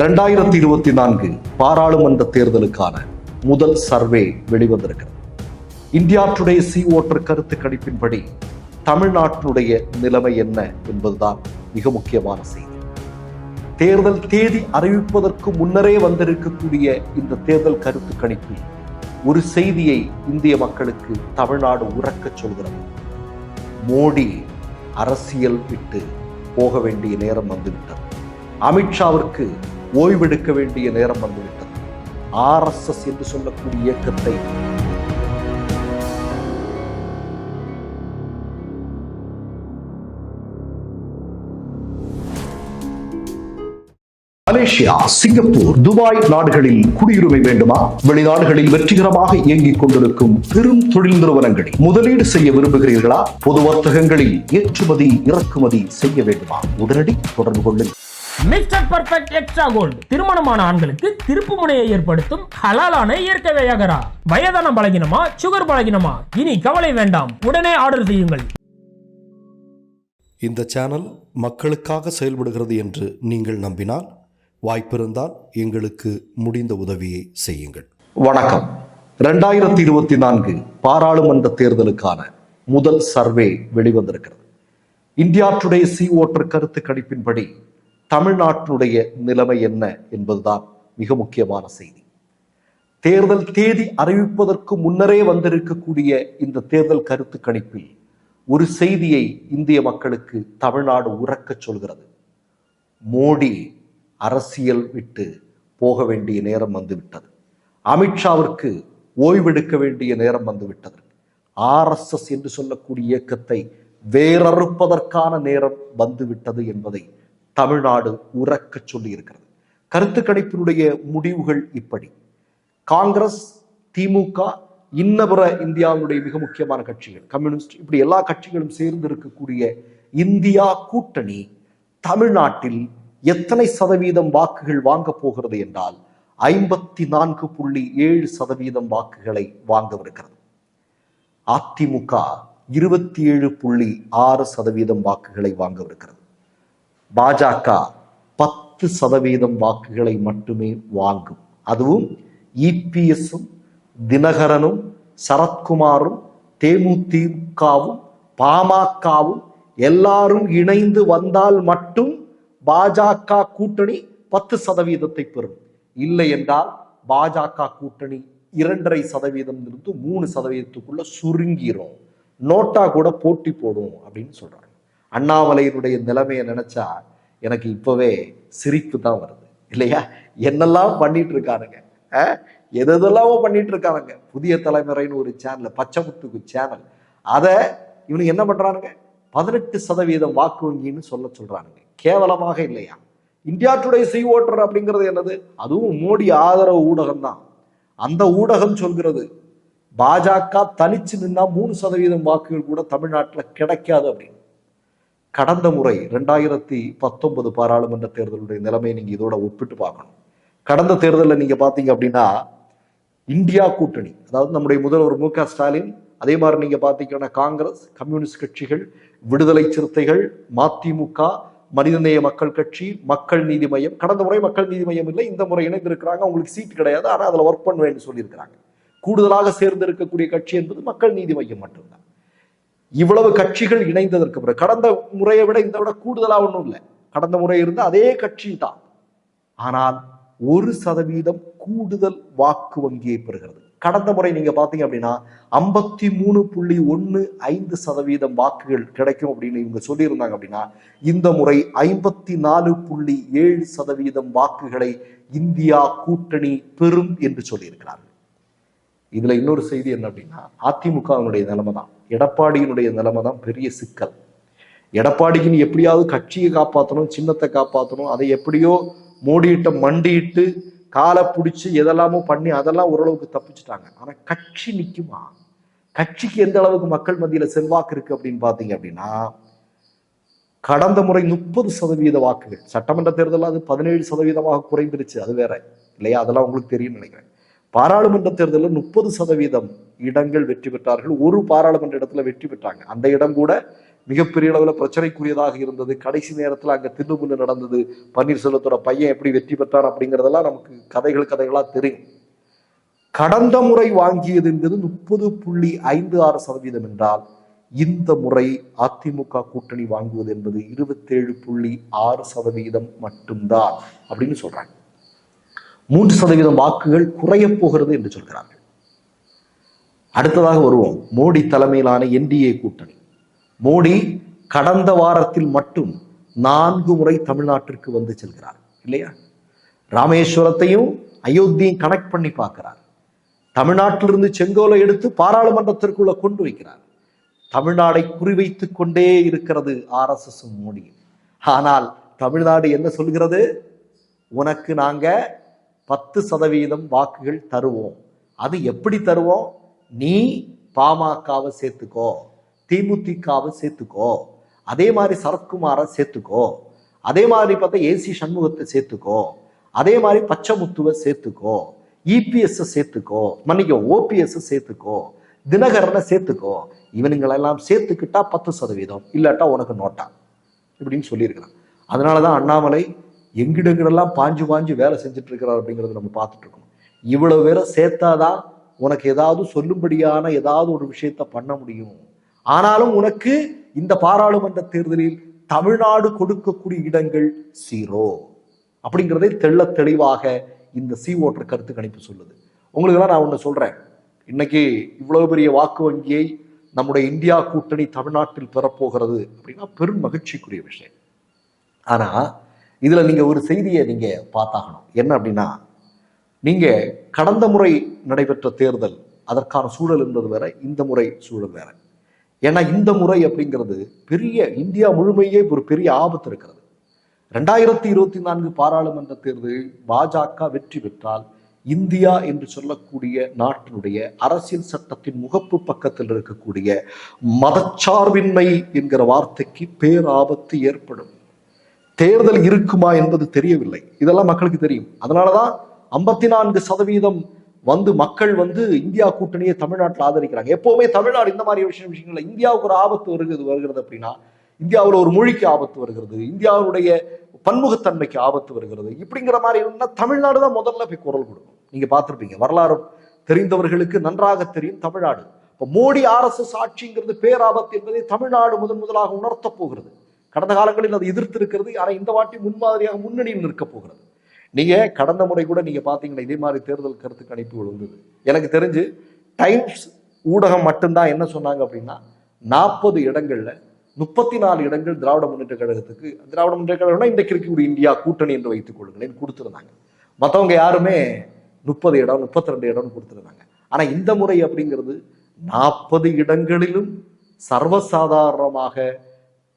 ரெண்டாயிரத்தி இருபத்தி நான்கு பாராளுமன்ற தேர்தலுக்கான முதல் சர்வே வெளிவந்திருக்கிறது. இந்தியா டுடே சி ஓட்டர் கருத்து கணிப்பின்படி தமிழ்நாட்டினுடைய நிலைமை என்ன என்பதுதான் மிக முக்கியமான செய்தி. தேர்தல் தேதி அறிவிப்பதற்கு முன்னரே வந்திருக்கக்கூடிய இந்த தேர்தல் கருத்து கணிப்பில் ஒரு செய்தியை இந்திய மக்களுக்கு தமிழ்நாடு உறக்க சொல்கிறது. மோடி அரசியல் விட்டு போக வேண்டிய நேரம் வந்துவிட்டது. அமித்ஷாவிற்கு ஓய்வெடுக்க வேண்டிய நேரம் வந்துவிட்டது. ஆர்எஸ்எஸ் என்று சொல்லக்கூடிய இயக்கத்தை மலேசியா சிங்கப்பூர் துபாய் நாடுகளில் குடியுரிமை வேண்டுமா? வெளிநாடுகளில் வெற்றிகரமாக இயங்கிக் கொண்டிருக்கும் பெரும் தொழில் நிறுவனங்களில் முதலீடு செய்ய விரும்புகிறீர்களா? பொது வர்த்தகங்களில் ஏற்றுமதி இறக்குமதி செய்ய வேண்டுமா? உடனடி தொடர்பு கொள்ளுங்கள். மிஸ்டர் பர்ஃபெக்ட் எக்ஸ்ட்ரா கோல்டு திருமணமான ஆண்களுக்கு திருப்பு முனையை ஏற்படுத்தும் ஹலாலான இயற்கை வியாகரா. வயதான பலகினமா சுகர் பலகினமா? இனி கவலை வேண்டாம். உடனே ஆர்டர் செய்யுங்கள். இந்த சேனல் மக்களுக்காக செயல்படுகிறது என்று நீங்கள் நம்பினால் வாய்ப்பிருந்தால் எங்களுக்கு முடிந்த உதவியை செய்யுங்கள். வணக்கம். ரெண்டாயிரத்தி இருபத்தி நான்கு பாராளுமன்ற தேர்தலுக்கான முதல் சர்வே வெளிவந்திருக்கிறது. இந்தியா டுடே சி ஓட்டர் கருத்து கணிப்பின்படி தமிழ்நாட்டினுடைய நிலைமை என்ன என்பதுதான் மிக முக்கியமான செய்தி. தேர்தல் தேதி அறிவிப்பதற்கு முன்னரே வந்திருக்கக்கூடிய இந்த தேர்தல் கருத்து கணிப்பில் ஒரு செய்தியை இந்திய மக்களுக்கு தமிழ்நாடு உறக்கச் சொல்கிறது. மோடி அரசியல் விட்டு போக வேண்டிய நேரம் வந்துவிட்டது. அமித்ஷாவிற்கு ஓய்வெடுக்க வேண்டிய நேரம் வந்துவிட்டது. ஆர்எஸ்எஸ் என்று சொல்லக்கூடிய இயக்கத்தை வேறறுப்பதற்கான நேரம் வந்துவிட்டது என்பதை தமிழ்நாடு உறக்கச் சொல்லியிருக்கிறது. கருத்து கணிப்பினுடைய முடிவுகள் இப்படி. காங்கிரஸ் திமுக இன்னபிற இந்தியாவுடைய மிக முக்கியமான கட்சிகள் கம்யூனிஸ்ட் இப்படி எல்லா கட்சிகளும் சேர்ந்து இருக்கக்கூடிய இந்தியா கூட்டணி தமிழ்நாட்டில் எத்தனை சதவீதம் வாக்குகள் வாங்க போகிறது என்றால் ஐம்பத்தி நான்கு புள்ளி ஏழு சதவீதம் வாக்குகளை வாங்கவிருக்கிறது. அதிமுக இருபத்தி ஏழு புள்ளி ஆறு சதவீதம் வாக்குகளை வாங்கவிருக்கிறது. பாஜக பத்து சதவீதம் வாக்குகளை மட்டுமே வாங்கும். அதுவும் இபிஎஸும் தினகரனும் சரத்குமாரும் தேமுதிகவும் பாமகவும் எல்லாரும் இணைந்து வந்தால் மட்டும் பாஜக கூட்டணி பத்து சதவீதத்தை பெறும். இல்லை என்றால் பாஜக கூட்டணி இரண்டரை சதவீதம் இருந்து மூணு சதவீதத்துக்குள்ள சுருங்கிரும். நோட்டா கூட போட்டி போடும் அப்படின்னு சொல்றாங்க. அண்ணாமலையினுடைய நிலைமையை நினைச்சா எனக்கு இப்பவே சிரிப்பு தான் வருது. இல்லையா? என்னெல்லாம் பண்ணிட்டு இருக்கானுங்க எது எதெல்லாமோ பண்ணிட்டு இருக்கானுங்க புதிய தலைமுறைன்னு ஒரு சேனல் பச்சைமுத்துக்கு சேனல் அதை இவனுக்கு என்ன பண்றானுங்க? பதினெட்டு சதவீதம் வாக்கு வங்கின்னு சொல்ல சொல்றானுங்க. கேவலமாக இல்லையா? இந்தியா டுடே சி ஓட்டர் அப்படிங்கிறது என்னது? அதுவும் மோடி ஆதரவு ஊடகம் தான் அந்த ஊடகம் சொல்கிறது பாஜக தனிச்சு நின்னா மூணு சதவீதம் வாக்குகள் கூட தமிழ்நாட்டில் கிடைக்காது அப்படின்னு. கடந்த முறை ரெண்டாயிரத்தி பத்தொன்பது பாராளுமன்ற தேர்தலுடைய நிலைமையை நீங்க இதோட ஒப்பிட்டு பார்க்கணும். கடந்த தேர்தலில் நீங்க பார்த்தீங்க அப்படின்னா இந்தியா கூட்டணி அதாவது நம்முடைய முதல்வர் மு க ஸ்டாலின் அதே மாதிரி நீங்க பார்த்தீங்கன்னா காங்கிரஸ் கம்யூனிஸ்ட் கட்சிகள் விடுதலை சிறுத்தைகள் மதிமுக மனிதநேய மக்கள் கட்சி மக்கள் நீதி மையம் கடந்த முறை மக்கள் நீதி மையம் இல்லை இந்த முறை இணைந்திருக்கிறாங்க அவங்களுக்கு சீட் கிடையாது ஆனால் அதுல ஒர்க் பண்ணுவேன்னு சொல்லியிருக்கிறாங்க. கூடுதலாக சேர்ந்து இருக்கக்கூடிய கட்சி என்பது மக்கள் நீதி மையம் மட்டும்தான். இவ்வளவு கட்சிகள் இணைந்ததற்கு பிறகு கடந்த முறையை விட இந்த விட கூடுதலா ஒன்றும் இல்லை. கடந்த முறை இருந்த அதே கட்சி தான். ஆனால் ஒரு சதவீதம் கூடுதல் வாக்கு வங்கியை பெறுகிறது. கடந்த முறை நீங்க பாத்தீங்க அப்படின்னா ஐம்பத்தி மூணு புள்ளி ஒன்னு ஐந்து சதவீதம் வாக்குகள் கிடைக்கும் அப்படின்னு இவங்க சொல்லியிருந்தாங்க அப்படின்னா இந்த முறை ஐம்பத்தி நாலு புள்ளி ஏழு சதவீதம் வாக்குகளை இந்தியா கூட்டணி பெறும் என்று சொல்லியிருக்கிறார்கள். இதுல இன்னொரு செய்தி என்ன அப்படின்னா அதிமுகவினுடைய நிலைமை தான். எடப்பாடியினுடைய நிலைமை தான் பெரிய சிக்கல். எடப்பாடியின் எப்படியாவது கட்சியை காப்பாற்றணும் சின்னத்தை காப்பாற்றணும் அதை எப்படியோ மோடியிட்ட மண்டியிட்டு காலை பிடிச்சி எதெல்லாமோ பண்ணி அதெல்லாம் ஓரளவுக்கு தப்பிச்சிட்டாங்க. ஆனா கட்சி நிற்குமா கட்சிக்கு எந்த அளவுக்கு மக்கள் மத்தியில செல்வாக்கு இருக்கு அப்படின்னு பார்த்தீங்க அப்படின்னா கடந்த முறை முப்பது சதவீத வாக்குகள் சட்டமன்ற தேர்தலில் அது பதினேழு சதவீதமாக குறைந்துருச்சு அது வேற. இல்லையா? அதெல்லாம் உங்களுக்கு தெரியும் நினைக்கிறேன். பாராளுமன்ற தேர்தலில் முப்பது சதவீதம் இடங்கள் வெற்றி பெற்றார்கள். ஒரு பாராளுமன்ற இடத்துல வெற்றி பெற்றாங்க. அந்த இடம் கூட மிகப்பெரிய அளவில் பிரச்சனைக்குரியதாக இருந்தது. கடைசி நேரத்தில் அங்கே தில்லுமுல்லு நடந்தது. பன்னீர்செல்வத்தோட பையன் எப்படி வெற்றி பெற்றான் அப்படிங்கிறதெல்லாம் நமக்கு கதைகள் கதைகளாக தெரியும். கடந்த முறை வாங்கியது என்பது முப்பது புள்ளி ஐந்து ஆறு சதவீதம் என்றால் இந்த முறை அதிமுக கூட்டணி வாங்குவது என்பது இருபத்தேழு புள்ளி ஆறு சதவீதம் மட்டும்தான் அப்படின்னு சொல்றாங்க. மூன்று சதவீதம் வாக்குகள் குறையப் போகிறது என்று சொல்கிறார்கள். அடுத்ததாக வருவோம். மோடி தலைமையிலான என்டிஏ கூட்டணி. மோடி கடந்த வாரத்தில் மட்டும் நான்கு முறை தமிழ்நாட்டிற்கு வந்து செல்கிறார். இல்லையா? ராமேஸ்வரத்தையும் அயோத்தியையும் கனெக்ட் பண்ணி பார்க்கிறார். தமிழ்நாட்டிலிருந்து செங்கோலை எடுத்து பாராளுமன்றத்திற்குள்ள கொண்டு வைக்கிறார். தமிழ்நாடை குறிவைத்து கொண்டே இருக்கிறது ஆர்எஸ்எஸ் மோடி ஆனால் தமிழ்நாடு என்ன சொல்கிறது? உனக்கு நாங்க பத்து சதவீதம் வாக்குகள் தருவோம். அது எப்படி தருவோம்? நீ பாமகவை சேர்த்துக்கோ தேமுதிகவை சேர்த்துக்கோ அதே மாதிரி சரத்குமாரை சேர்த்துக்கோ அதே மாதிரி பார்த்தா ஏசி சண்முகத்தை சேர்த்துக்கோ அதே மாதிரி பச்சைமுத்துவை சேர்த்துக்கோ இபிஎஸ் சேர்த்துக்கோ மன்னிக்க ஓபிஎஸ் சேர்த்துக்கோ தினகரனை சேர்த்துக்கோ. இவனுங்களெல்லாம் சேர்த்துக்கிட்டா பத்து சதவீதம் இல்லாட்டா உனக்கு நோட்டா இப்படின்னு சொல்லியிருக்கிறான். அதனால தான் அண்ணாமலை எங்கிடங்கிடெல்லாம் பாஞ்சு பாஞ்சு வேலை செஞ்சுட்டு இருக்கிறார் அப்படிங்கிறது நம்ம பார்த்துட்டு இருக்கோம் இவ்வளவு பேரை சேர்த்தாதான் உனக்கு ஏதாவது சொல்லும்படியான ஏதாவது ஒரு விஷயத்த பண்ண முடியும். ஆனாலும் உனக்கு இந்த பாராளுமன்ற தேர்தலில் தமிழ்நாடு கொடுக்கக்கூடிய இடங்கள் சீரோ அப்படிங்கிறதை தெள்ள தெளிவாக இந்த சி ஓட்டர் கருத்து கணிப்பு சொல்லுது. உங்களுக்கெல்லாம் நான் ஒன்று சொல்கிறேன் இன்னைக்கு இவ்வளவு பெரிய வாக்கு வங்கியை நம்முடைய இந்தியா கூட்டணி தமிழ்நாட்டில் பெறப்போகிறது அப்படின்னா பெரும் மகிழ்ச்சிக்குரிய விஷயம். ஆனால் இதில் நீங்கள் ஒரு செய்தியை நீங்கள் பார்த்தாகணும். என்ன அப்படின்னா நீங்க கடந்த முறை நடைபெற்ற தேர்தல் அதற்கான சூழல் என்பது வேற இந்த முறை சூழல் வேற. ஏன்னா இந்த முறை அப்படிங்கிறது பெரிய இந்தியா முழுமையே ஒரு பெரிய ஆபத்து இருக்கிறது. ரெண்டாயிரத்தி இருபத்தி நான்கு பாராளுமன்ற தேர்தலில் பாஜக வெற்றி பெற்றால் இந்தியா என்று சொல்லக்கூடிய நாட்டினுடைய அரசியல் சட்டத்தின் முகப்பு பக்கத்தில் இருக்கக்கூடிய மதச்சார்பின்மை என்கிற வார்த்தைக்கு பேராபத்து ஏற்படும். தேர்தல் இருக்குமா என்பது தெரியவில்லை. இதெல்லாம் மக்களுக்கு தெரியும். அதனாலதான் ஐம்பத்தி நான்கு சதவீதம் வந்து மக்கள் வந்து இந்தியா கூட்டணியை தமிழ்நாட்டில் ஆதரிக்கிறாங்க. எப்பவுமே தமிழ்நாடு இந்த மாதிரி விஷயம் விஷயங்கள்ல இந்தியாவுக்கு ஒரு ஆபத்து வருகிறது வருகிறது அப்படின்னா இந்தியாவில் ஒரு மொழிக்கு ஆபத்து வருகிறது இந்தியாவுடைய பன்முகத்தன்மைக்கு ஆபத்து வருகிறது இப்படிங்கிற மாதிரி இருந்தால் தமிழ்நாடு தான் முதல்ல போய் குரல் கொடுக்கும். நீங்க பார்த்துருப்பீங்க வரலாறு தெரிந்தவர்களுக்கு நன்றாக தெரியும் தமிழ்நாடு. இப்போ மோடி ஆர்எஸ்எஸ் ஆட்சிங்கிறது பேராபத்து என்பதை தமிழ்நாடு முதன் முதலாக உணர்த்தப் போகிறது. கடந்த காலங்களில் அது எதிர்த்து இருக்கிறது ஆனா இந்த வாட்டி முன்மாதிரியாக முன்னணியில் நிற்கப் போகிறது. நீங்க கடந்த முறை கூட நீங்க பாத்தீங்கன்னா இதே மாதிரி தேர்தல் கருத்து கணிப்பு விழுந்தது. எனக்கு தெரிஞ்சு டைம்ஸ் ஊடகம் மட்டும்தான் என்ன சொன்னாங்க அப்படின்னா நாற்பது இடங்கள்ல முப்பத்தி நாலு இடங்கள் திராவிட முன்னேற்ற கழகத்துக்கு திராவிட முன்னேற்ற கழகம்னா இன்றைக்கு இருக்கக்கூடிய இந்தியா கூட்டணி என்று வைத்துக் கொள்ளுங்களேன் கொடுத்துருந்தாங்க. மற்றவங்க யாருமே முப்பது இடம் முப்பத்தி ரெண்டு இடம்னு கொடுத்துருந்தாங்க. ஆனா இந்த முறை அப்படிங்கிறது நாற்பது இடங்களிலும் சர்வசாதாரணமாக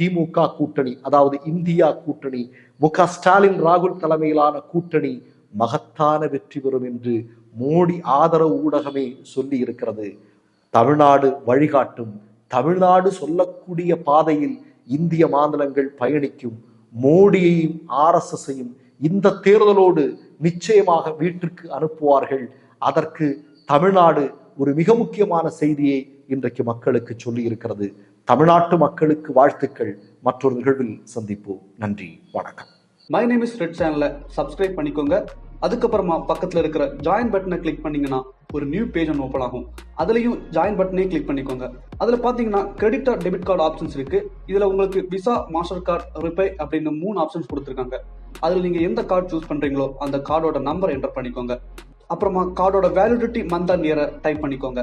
திமுக கூட்டணி அதாவது இந்தியா கூட்டணி மு ஸ்டாலின் ராகுல் தலைமையிலான கூட்டணி மகத்தான வெற்றி பெறும் என்று மோடி ஆதரவு ஊடகமே சொல்லி இருக்கிறது தமிழ்நாடு வழிகாட்டும் தமிழ்நாடு சொல்லக்கூடிய பாதையில் இந்திய மாநிலங்கள் பயணிக்கும் மோடியையும் ஆர்எஸ்எஸ்ஸையும் இந்த தேர்தலோடு நிச்சயமாக வீட்டிற்கு அனுப்புவார்கள். அதற்கு தமிழ்நாடு ஒரு மிக முக்கியமான செய்தியை இன்றைக்கு மக்களுக்கு சொல்லி இருக்கிறது தமிழ்நாட்டு மக்களுக்கு வாழ்த்துக்கள். மற்றொரு நிகழ்வில் சந்திப்போம். நன்றி. வணக்கம். மை நேம் இஸ் ரெட் சேனலை சப்ஸ்கிரைப் பண்ணிக்கோங்க. அதுக்கப்புறமா பக்கத்தில் இருக்கிற ஜாயின் பட்டனை கிளிக் பண்ணீங்கன்னா ஒரு நியூ பேஜ் ஒன்று ஓப்பன் ஆகும். அதுலேயும் ஜாயின் பட்டனே கிளிக் பண்ணிக்கோங்க. அதில் பார்த்தீங்கன்னா credit or debit card options இருக்கு. இதில் உங்களுக்கு விசா மாஸ்டர் கார்டு ரிப்பே அப்படின்னு மூணு ஆப்ஷன்ஸ் கொடுத்துருக்காங்க. அதில் நீங்கள் எந்த கார்டு சூஸ் பண்ணுறீங்களோ அந்த கார்டோட நம்பர் என்டர் பண்ணிக்கோங்க. அப்புறமா கார்டோட வேலிடிட்டி மந்த் அண்ட் இயரை டைப் பண்ணிக்கோங்க.